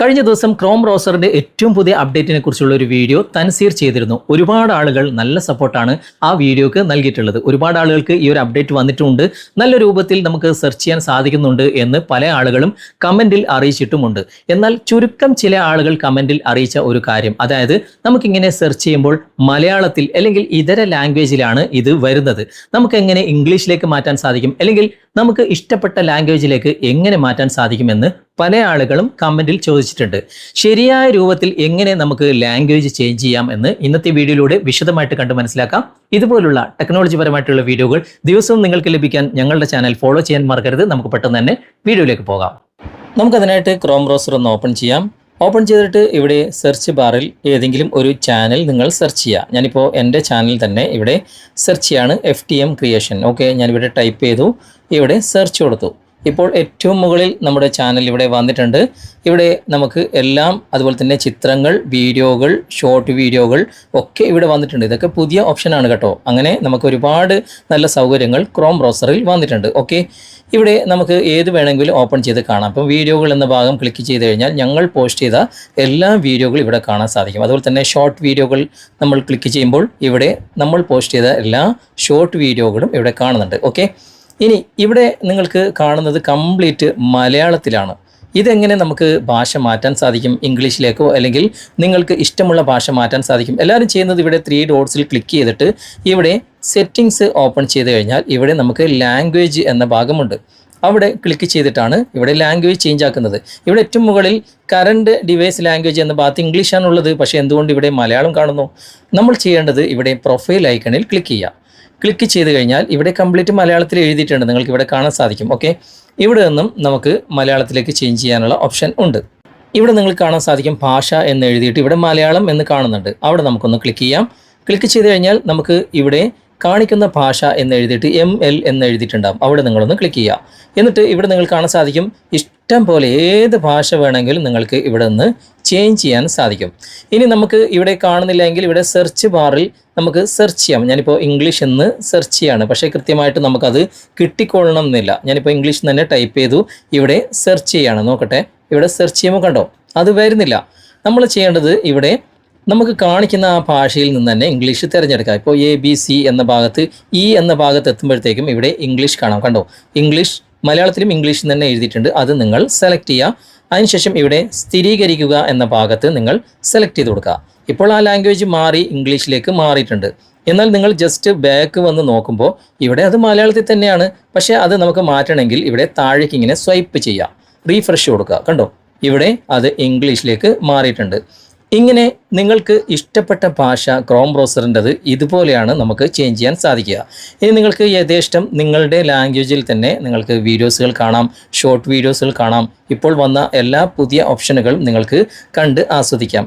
കഴിഞ്ഞ ദിവസം ക്രോം ബ്രൗസറിന്റെ ഏറ്റവും പുതിയ അപ്ഡേറ്റിനെ കുറിച്ചുള്ള ഒരു വീഡിയോ തൻസീർ ചെയ്തിരുന്നു. ഒരുപാട് ആളുകൾ നല്ല സപ്പോർട്ടാണ് ആ വീഡിയോക്ക് നൽകിയിട്ടുള്ളത്. ഒരുപാട് ആളുകൾക്ക് ഈ ഒരു അപ്ഡേറ്റ് വന്നിട്ടുണ്ട്. നല്ല രൂപത്തിൽ നമുക്ക് സെർച്ച് ചെയ്യാൻ സാധിക്കുന്നുണ്ട് എന്ന് പല ആളുകളും കമന്റിൽ അറിയിച്ചിട്ടുമുണ്ട്. എന്നാൽ ചുരുക്കം ചില ആളുകൾ കമന്റിൽ അറിയിച്ച ഒരു കാര്യം. അതായത് നമുക്കിങ്ങനെ സെർച്ച് ചെയ്യുമ്പോൾ മലയാളത്തിൽ അല്ലെങ്കിൽ ഇതര ലാംഗ്വേജിലാണ് ഇത് വരുന്നത്. നമുക്ക് എങ്ങനെ ഇംഗ്ലീഷിലേക്ക് മാറ്റാൻ സാധിക്കും? അല്ലെങ്കിൽ നമുക്ക് ഇഷ്ടപ്പെട്ട ലാംഗ്വേജിലേക്ക് എങ്ങനെ മാറ്റാൻ സാധിക്കുമെന്ന് പല ആളുകളും കമന്റിൽ ചോദിച്ചിട്ടുണ്ട്. ശരിയായ രൂപത്തിൽ എങ്ങനെ നമുക്ക് ലാംഗ്വേജ് ചേഞ്ച് ചെയ്യാം എന്ന് ഇന്നത്തെ വീഡിയോയിലൂടെ വിശദമായിട്ട് കണ്ട് മനസ്സിലാക്കാം. ഇതുപോലുള്ള ടെക്നോളജി പരമായിട്ടുള്ള വീഡിയോകൾ ദിവസവും നിങ്ങൾക്ക് ലഭിക്കാൻ ഞങ്ങളുടെ ചാനൽ ഫോളോ ചെയ്യാൻ മറക്കരുത്. നമുക്ക് പെട്ടെന്ന് തന്നെ വീഡിയോയിലേക്ക് പോകാം. നമുക്കതിനായിട്ട് ക്രോം ബ്രൗസർ ഒന്ന് ഓപ്പൺ ചെയ്യാം. ഓപ്പൺ ചെയ്തിട്ട് ഇവിടെ സെർച്ച് ബാറിൽ ഏതെങ്കിലും ഒരു ചാനൽ നിങ്ങൾ സെർച്ച് ചെയ്യുക. ഞാനിപ്പോൾ എന്റെ ചാനൽ തന്നെ ഇവിടെ സെർച്ച് ചെയ്യാണ് F T M creation okay ഞാനിവിടെ ടൈപ്പ് ചെയ്തു. ഇവിടെ സെർച്ച് കൊടുത്തു. ഇപ്പോൾ ഏറ്റവും മുകളിൽ നമ്മുടെ ചാനൽ ഇവിടെ വന്നിട്ടുണ്ട്. ഇവിടെ നമുക്ക് എല്ലാം അതുപോലെ തന്നെ ചിത്രങ്ങൾ വീഡിയോകൾ ഷോർട്ട് വീഡിയോകൾ ഒക്കെ ഇവിടെ വന്നിട്ടുണ്ട്. ഇതൊക്കെ പുതിയ ഓപ്ഷനാണ് കേട്ടോ. അങ്ങനെ നമുക്ക് ഒരുപാട് നല്ല സൗകര്യങ്ങൾ ക്രോം ബ്രൗസറിൽ വന്നിട്ടുണ്ട്. ഓക്കെ ഇവിടെ നമുക്ക് ഏത് വേണമെങ്കിലും ഓപ്പൺ ചെയ്ത് കാണാം. അപ്പം വീഡിയോകൾ എന്ന ഭാഗം ക്ലിക്ക് ചെയ്ത് കഴിഞ്ഞാൽ ഞങ്ങൾ പോസ്റ്റ് ചെയ്ത എല്ലാ വീഡിയോകളും ഇവിടെ കാണാൻ സാധിക്കും. അതുപോലെ തന്നെ ഷോർട്ട് വീഡിയോകൾ നമ്മൾ ക്ലിക്ക് ചെയ്യുമ്പോൾ ഇവിടെ നമ്മൾ പോസ്റ്റ് ചെയ്ത എല്ലാ ഷോർട്ട് വീഡിയോകളും ഇവിടെ കാണുന്നുണ്ട്. ഓക്കെ ഇനി ഇവിടെ നിങ്ങൾക്ക് കാണുന്നത് കംപ്ലീറ്റ് മലയാളത്തിലാണ്. ഇതെങ്ങനെ നമുക്ക് ഭാഷ മാറ്റാൻ സാധിക്കും? ഇംഗ്ലീഷിലേക്കോ അല്ലെങ്കിൽ നിങ്ങൾക്ക് ഇഷ്ടമുള്ള ഭാഷ മാറ്റാൻ സാധിക്കും? എല്ലാവരും ചെയ്യുന്നത് ഇവിടെ ത്രീ ഡോട്ട്സിൽ ക്ലിക്ക് ചെയ്തിട്ട് ഇവിടെ സെറ്റിങ്സ് ഓപ്പൺ ചെയ്ത് കഴിഞ്ഞാൽ ഇവിടെ നമുക്ക് ലാംഗ്വേജ് എന്ന ഭാഗമുണ്ട്. അവിടെ ക്ലിക്ക് ചെയ്തിട്ടാണ് ഇവിടെ ലാംഗ്വേജ് ചേഞ്ച് ആക്കുന്നത്. ഇവിടെ ഏറ്റവും മുകളിൽ കറണ്ട് ഡിവൈസ് ലാംഗ്വേജ് എന്ന ഭാഗത്ത് ഇംഗ്ലീഷാണുള്ളത് പക്ഷേ എന്തുകൊണ്ട് ഇവിടെ മലയാളം കാണുന്നു? നമ്മൾ ചെയ്യേണ്ടത് ഇവിടെ പ്രൊഫൈൽ ഐക്കണിൽ ക്ലിക്ക് ചെയ്യുക ക്ലിക്ക് ചെയ്ത് കഴിഞ്ഞാൽ ഇവിടെ കംപ്ലീറ്റ് മലയാളത്തിൽ എഴുതിയിട്ടുണ്ട്. നിങ്ങൾക്ക് ഇവിടെ കാണാൻ സാധിക്കും. ഓക്കെ? ഇവിടെ നിന്നും നമുക്ക് മലയാളത്തിലേക്ക് ചേഞ്ച് ചെയ്യാനുള്ള ഓപ്ഷൻ ഉണ്ട്. ഇവിടെ നിങ്ങൾക്ക് കാണാൻ സാധിക്കും ഭാഷ എന്ന് എഴുതിയിട്ട് ഇവിടെ മലയാളം എന്ന് കാണുന്നുണ്ട്. അവിടെ നമുക്കൊന്ന് ക്ലിക്ക് ചെയ്യാം. ക്ലിക്ക് ചെയ്ത് കഴിഞ്ഞാൽ നമുക്ക് ഇവിടെ കാണിക്കുന്ന ഭാഷ എന്ന് എഴുതിയിട്ട് എം എൽ എന്ന് എഴുതിയിട്ടുണ്ടാകും അവിടെ നിങ്ങളൊന്ന് ക്ലിക്ക് ചെയ്യുക. എന്നിട്ട് ഇവിടെ നിങ്ങൾ കാണാൻ സാധിക്കും. ഇഷ്ടം പോലെ ഏത് ഭാഷ വേണമെങ്കിലും നിങ്ങൾക്ക് ഇവിടെ നിന്ന് ചേഞ്ച് ചെയ്യാൻ സാധിക്കും. ഇനി നമുക്ക് ഇവിടെ കാണുന്നില്ലെങ്കിൽ ഇവിടെ സെർച്ച് ബാറിൽ നമുക്ക് സെർച്ച് ചെയ്യാം. ഞാനിപ്പോൾ ഇംഗ്ലീഷ് എന്ന് സെർച്ച് ചെയ്യാണ്. പക്ഷേ കൃത്യമായിട്ട് നമുക്കത് കിട്ടിക്കൊള്ളണം എന്നില്ല ഞാനിപ്പോൾ ഇംഗ്ലീഷ് തന്നെ ടൈപ്പ് ചെയ്തു. ഇവിടെ സെർച്ച് ചെയ്യാണ്. നോക്കട്ടെ. ഇവിടെ സെർച്ച് ചെയ്യുമ്പോൾ കണ്ടോ? അത് വരുന്നില്ല. നമ്മൾ ചെയ്യേണ്ടത് ഇവിടെ നമുക്ക് കാണിക്കുന്ന ആ ഭാഷയിൽ നിന്ന് തന്നെ ഇംഗ്ലീഷ് തിരഞ്ഞെടുക്കാം. ഇപ്പോൾ എ ബി സി എന്ന ഭാഗത്ത് ഇ എന്ന ഭാഗത്ത് എത്തുമ്പോഴത്തേക്കും ഇവിടെ ഇംഗ്ലീഷ് കാണാം. കണ്ടോ? ഇംഗ്ലീഷ് മലയാളത്തിലും ഇംഗ്ലീഷിൽ തന്നെ എഴുതിയിട്ടുണ്ട്. അത് നിങ്ങൾ സെലക്ട് ചെയ്യുക. അതിനുശേഷം ഇവിടെ സ്ഥിരീകരിക്കുക എന്ന ഭാഗത്ത് നിങ്ങൾ സെലക്ട് ചെയ്ത് കൊടുക്കുക. ഇപ്പോൾ ആ ലാംഗ്വേജ് മാറി ഇംഗ്ലീഷിലേക്ക് മാറിയിട്ടുണ്ട്. എന്നാൽ നിങ്ങൾ ജസ്റ്റ് ബാക്ക് വന്ന് നോക്കുമ്പോൾ ഇവിടെ അത് മലയാളത്തിൽ തന്നെയാണ്. പക്ഷേ അത് നമുക്ക് മാറ്റണമെങ്കിൽ ഇവിടെ താഴേക്ക് ഇങ്ങനെ സ്വൈപ്പ് ചെയ്യുക. റീഫ്രഷ് കൊടുക്കുക. കണ്ടോ? ഇവിടെ അത് ഇംഗ്ലീഷിലേക്ക് മാറിയിട്ടുണ്ട്. ഇങ്ങനെ നിങ്ങൾക്ക് ഇഷ്ടപ്പെട്ട ഭാഷ ക്രോം ബ്രൗസറിന്റെത് ഇതുപോലെയാണ് നമുക്ക് ചേഞ്ച് ചെയ്യാൻ സാധിക്കുക. ഇനി നിങ്ങൾക്ക് യഥേഷ്ടം നിങ്ങളുടെ ലാംഗ്വേജിൽ തന്നെ നിങ്ങൾക്ക് വീഡിയോസുകൾ കാണാം ഷോർട്ട് വീഡിയോസുകൾ കാണാം. ഇപ്പോൾ വന്ന എല്ലാ പുതിയ ഓപ്ഷനുകളും നിങ്ങൾക്ക് കണ്ട് ആസ്വദിക്കാം.